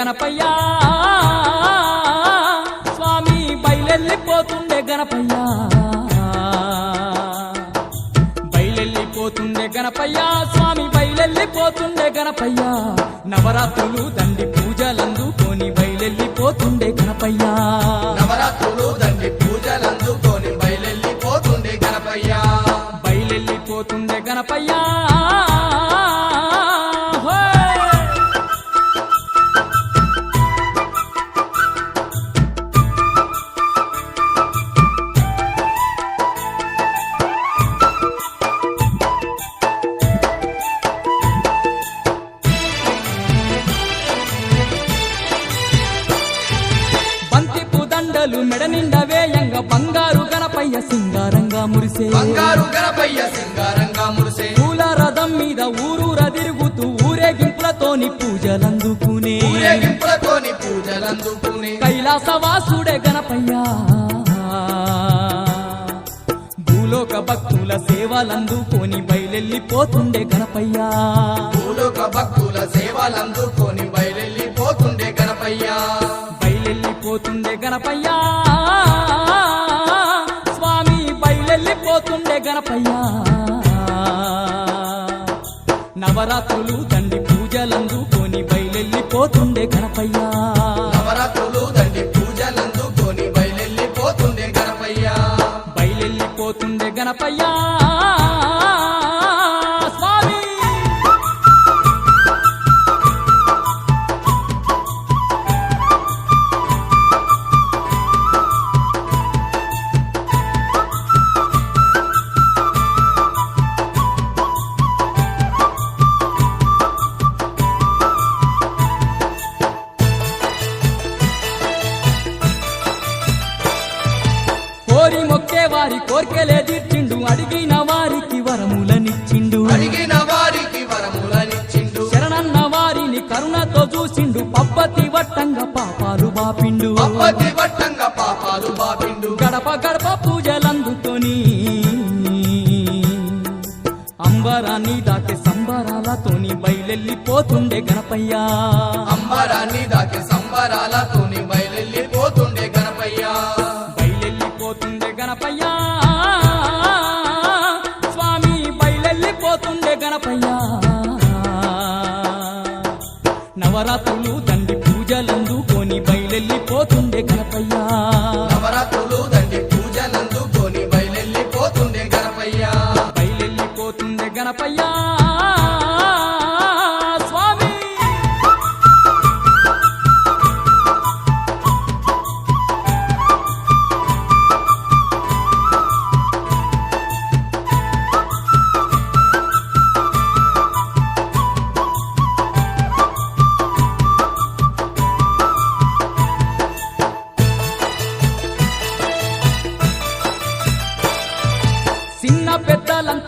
గణపయ్యా. స్వామి బయలెళ్ళిపోతుండే గణపయ్యా. బయలెళ్ళిపోతుండే గణపయ్యా. స్వామి బయలెళ్ళిపోతుండే గణపయ్యా. నవరాత్రులు దండి దండలు మెడ నిండా వేయంగ బంగారు గణపయ్య సింగారంగా మురిసే. బంగారు గణపయ్య సింగారంగా మురిసే. పూల రథం మీద ఊరూర తిరుగుతూ ఊరేగింపులతోని పూజలందుకునే. ఊరేగింపులతోని పూజలందుకుని. కైలాసవాసుడే గణపయ్యా. భూలోక భక్తుల సేవలందుకొని బయలెళ్ళిపోతుండే గణపయ్యా. భూలోక భక్తుల సేవలందుకొని బయలెళ్ళిపోతుండే గణపయ్యా. స్వామి బయలెళ్ళిపోతుండే గణపయ్యా. నవరాత్రులు దండి పూజలందుకొని బయలెళ్ళిపోతుండే గణపయ్యా. నవరాత్రులు దండి పూజలందుకొని బయలెళ్ళిపోతుండే గణపయ్య. బయలెళ్ళిపోతుండే గణపయ్యా. వారి కోర్కెలే తీర్చిండు. అడిగిన వారికి వరములనిచ్చిండు. అడిగిన వారికి వరములనిచ్చిండు. శరణన్న వారిని కరుణతో చూసిండు. పబ్బతి వట్టంగా పాపాలు బాపిండు. పప్పతి వట్టంగా పాపాలు బాపిండు. గడప గడప పూజలందుకొని అంబరాన్ని దాటి సంబరాలతోని బయలెళ్ళిపోతుండే గణపయ్యా. అంబరాన్ని దాకి సంబరాలతోని బయలెళ్ళిపోతుండే గణపయ్య. బయలెళ్ళిపోతుండే గణపయ్యా. నవరాత్రులు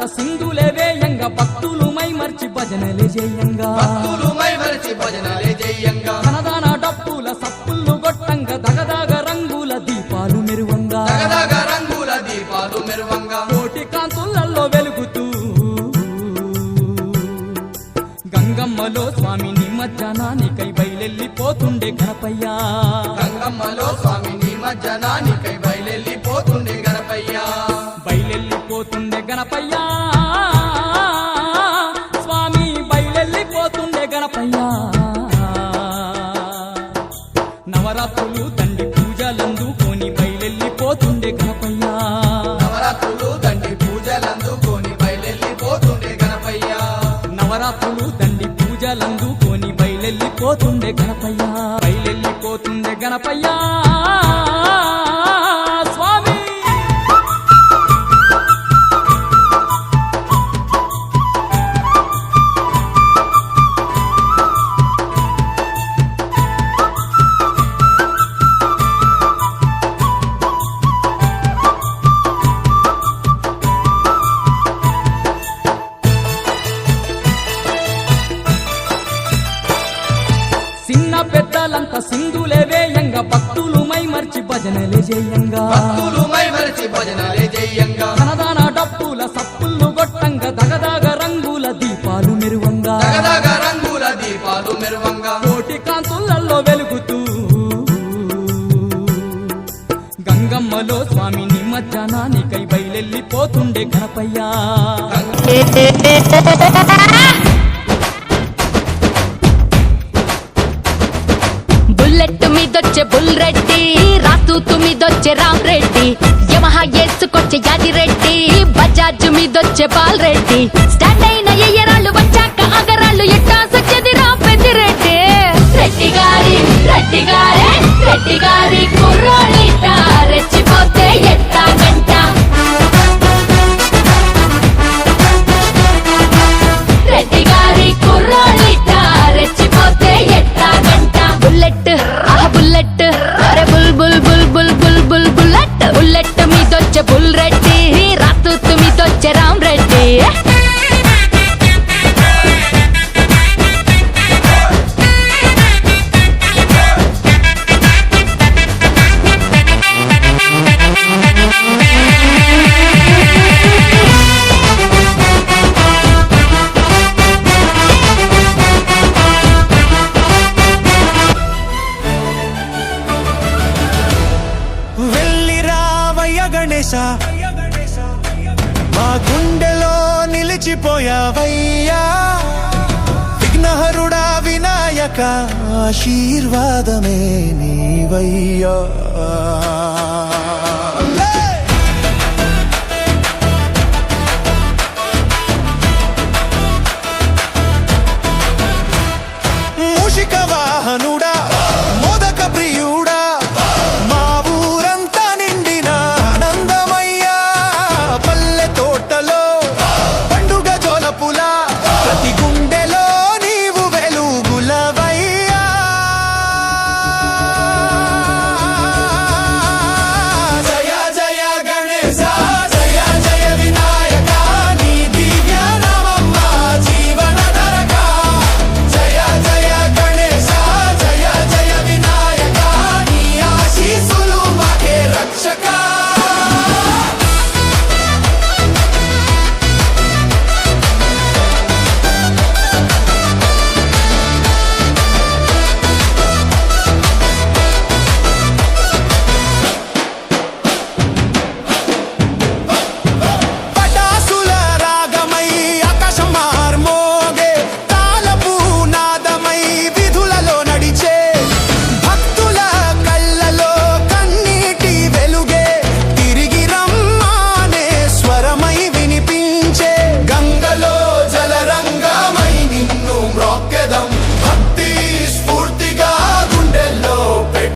సింధులే వేయంగా భక్తులు మై మర్చి భజనలే చేయంగా. గణపయ్యా. స్వామి బయలెళ్ళిపోతుండే గణపయ్యా. నవరాత్రులు దండి పూజలందుకొని బయలెళ్ళిపోతుండే గణపయ్యా. నవరాత్రులు దండి పూజలందుకొని బయలెళ్ళిపోతుండే గణపయ్య. నవరాత్రులు దండి పూజలందుకొని బయలెళ్ళిపోతుండే గణపయ్యా. బయలెళ్ళిపోతుండే గణపయ్యా. పెద్దలంతా సింధులే వేయంగా భక్తులు మై మర్చి భజనలే చేయంగా భక్తులు మై డప్పుల సప్పుళ్ళు గొట్టంగా దగదాగ రంగుల దీపాలు మెరువంగా. రంగుల దీపాలు మెరువంగా. కోటి కాంతులలో వెలుగుతూ. గంగమ్మలో స్వామిని మధ్యాహ్నానికై బయలెళ్ళిపోతుండే గణపయ్యా. రాజు మీదొచ్చే పాల్రెడ్డి. స్టార్ట్ అయిన ఆశీర్వాదమే నీవయ్యా ముషిక వాహనుడా